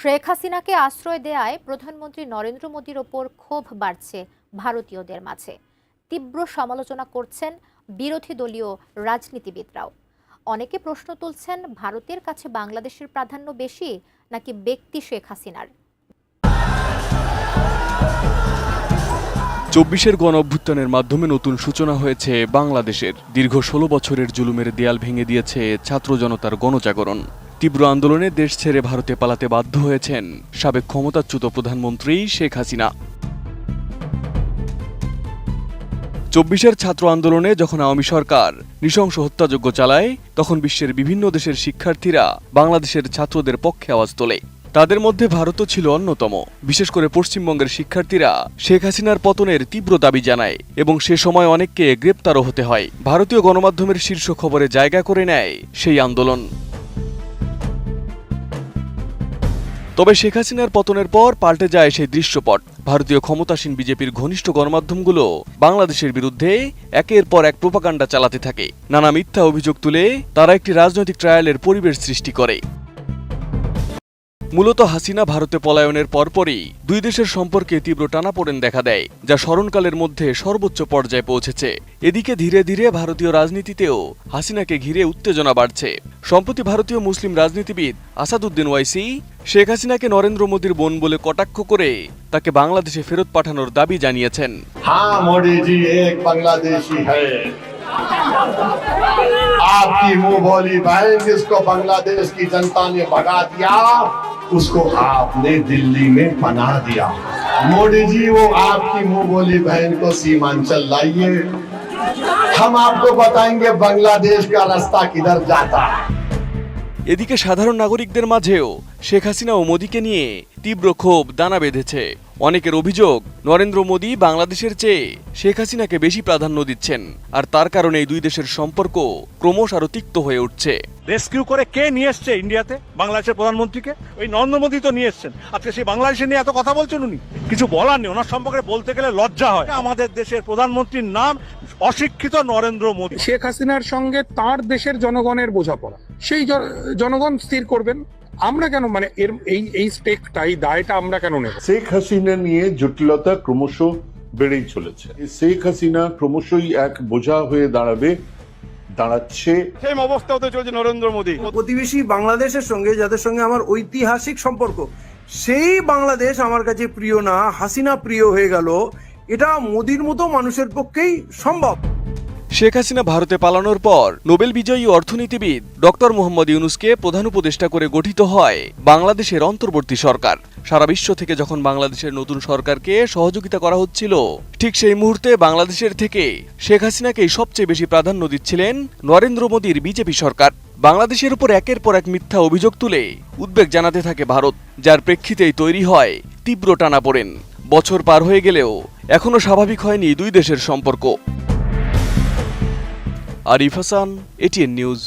শেখ হাসিনাকে আশ্রয় দেয়ায় প্রধানমন্ত্রী নরেন্দ্র মোদীর ওপর ক্ষোভ বাড়ছে ভারতীয়দের মাঝে। তীব্র সমালোচনা করছেন বিরোধী দলীয় রাজনীতিবিদরাও। অনেকে প্রশ্ন তুলছেন, ভারতের কাছে বাংলাদেশের প্রাধান্য বেশি নাকি ব্যক্তি শেখ হাসিনার? চব্বিশের গণ অভ্যুত্থানের মাধ্যমে নতুন সূচনা হয়েছে বাংলাদেশের। দীর্ঘ ষোলো বছরের জুলুমের দেয়াল ভেঙে দিয়েছে ছাত্র জনতার গণজাগরণ। তীব্র আন্দোলনে দেশ ছেড়ে ভারতে পালাতে বাধ্য হয়েছেন সাবেক ক্ষমতাচ্যুত প্রধানমন্ত্রী শেখ হাসিনা। চব্বিশের ছাত্র আন্দোলনে যখন আওয়ামী সরকার নৃশংস হত্যাযজ্ঞ চালায়, তখন বিশ্বের বিভিন্ন দেশের শিক্ষার্থীরা বাংলাদেশের ছাত্রদের পক্ষে আওয়াজ তোলে। তাদের মধ্যে ভারতও ছিল অন্যতম। বিশেষ করে পশ্চিমবঙ্গের শিক্ষার্থীরা শেখ হাসিনার পতনের তীব্র দাবি জানায় এবং সে সময় অনেককে গ্রেপ্তারও হতে হয়। ভারতীয় গণমাধ্যমের শীর্ষ খবরে জায়গা করে নেয় সেই আন্দোলন। তবে শেখ হাসিনার পতনের পর পাল্টে যায় সেই দৃশ্যপট। ভারতীয় ক্ষমতাসীন বিজেপির ঘনিষ্ঠ গণমাধ্যমগুলো বাংলাদেশের বিরুদ্ধে একের পর এক প্রোপাকাণ্ডা চালাতে থাকে। নানা মিথ্যা অভিযোগ তুলে তারা একটি রাজনৈতিক ট্রায়ালের পরিবেশ সৃষ্টি করে। মূলত হাসিনা ভারতে পলায়নের পরপরই দুই দেশের সম্পর্কে তীব্র টানাপোড়েন দেখা দেয় যা স্মরণকালের মধ্যে সর্বোচ্চ পর্যায়ে পৌঁছেছে এদিকে ধীরে ধীরে ভারতীয় রাজনীতিতেও হাসিনাকে ঘিরে উত্তেজনা বাড়ছে সম্প্রতি ভারতীয় মুসলিম রাজনীতিবিদ আসাদুদ্দিন ওয়াইসি শেখ হাসিনাকে নরেন্দ্র মোদীর বোন বলে কটাক্ষ করে তাকে বাংলাদেশে ফেরত পাঠানোর দাবি জানিয়েছেন हाँ मोदी जी एक बांग्लादेशी है आपकी मुंह बोली बहन जिसको बांग्लादेश की जनता ने भगा दिया उसको आपने दिल्ली में बना दिया मोदी जी वो आपकी मुंह बोली बहन को सीमांचल लाइए हम आपको बताएंगे बांग्लादेश का रास्ता किधर जाता है এদিকে সাধারণ নাগরিকদের মাঝেও শেখ হাসিনা ও মোদীকে নিয়ে তীব্র ক্ষোভ দানা বেঁধেছে অনেকের অভিযোগ নরেন্দ্র মোদী বাংলাদেশের চেয়ে শেখ হাসিনাকে বেশি প্রাধান্য দিচ্ছেন। আর তার কারণে এই দুই দেশের সম্পর্ক ক্রমশ আরও তিক্ত হয়ে উঠছে। রেস্কিউ করে কে নিয়ে এসছে ইন্ডিয়াতে বাংলাদেশের প্রধানমন্ত্রীকে? ওই নরেন্দ্র মোদী তো নিয়ে এসছেন। আজকে সেই বাংলাদেশে নিয়ে এত কথা বলছেন উনি? কিছু বলার নেই। ওনার সম্পর্কে বলতে গেলে লজ্জা হয়। আমাদের দেশের প্রধানমন্ত্রীর নাম অশিক্ষিত নরেন্দ্র মোদী। শেখ হাসিনার সঙ্গে তার দেশের জনগণের বোঝাপড়া। সেই জন- জনগণ স্থির করবেন। আমরা কেন মানে এর এই এই স্টেকটা এই দায়টা আমরা কেন নেব? শেখ হাসিনা নিয়ে জটিলতা ক্রমশ বেড়েই চলেছে। শেখ হাসিনা ক্রমশই এক বোঝা হয়ে দাঁড়াবে দাঁড়াচ্ছে। সেম অবস্থা হতে চলছে নরেন্দ্র মোদী। প্রতিবেশী বাংলাদেশের সঙ্গে যাদের সঙ্গে আমার ঐতিহাসিক সম্পর্ক সেই বাংলাদেশ আমার কাছে প্রিয় না হাসিনা প্রিয় হয়ে গেল এটা মোদির মতো মানুষের পক্ষেই সম্ভব। শেখ হাসিনা ভারতে পালানোর পর নোবেল বিজয়ী অর্থনীতিবিদ ডক্টর মোহাম্মদ ইউনুসকে প্রধান উপদেষ্টা করে গঠিত হয় বাংলাদেশের অন্তর্বর্তী সরকার। সারা বিশ্ব থেকে যখন বাংলাদেশের নতুন সরকারকে সহযোগিতা করা হচ্ছিল, ঠিক সেই মুহূর্তে বাংলাদেশের থেকে শেখ হাসিনাকেই সবচেয়ে বেশি প্রাধান্য দিচ্ছিলেন নরেন্দ্র মোদীর বিজেপি সরকার। বাংলাদেশের উপর একের পর এক মিথ্যা অভিযোগ তুলে উদ্বেগ জানাতে থাকে ভারত, যার প্রেক্ষিতেই তৈরি হয় তীব্র টানাপোড়েন। বছর পার হয়ে গেলেও এখনও স্বাভাবিক হয়নি দুই দেশের সম্পর্ক। Arif Hasan ATN news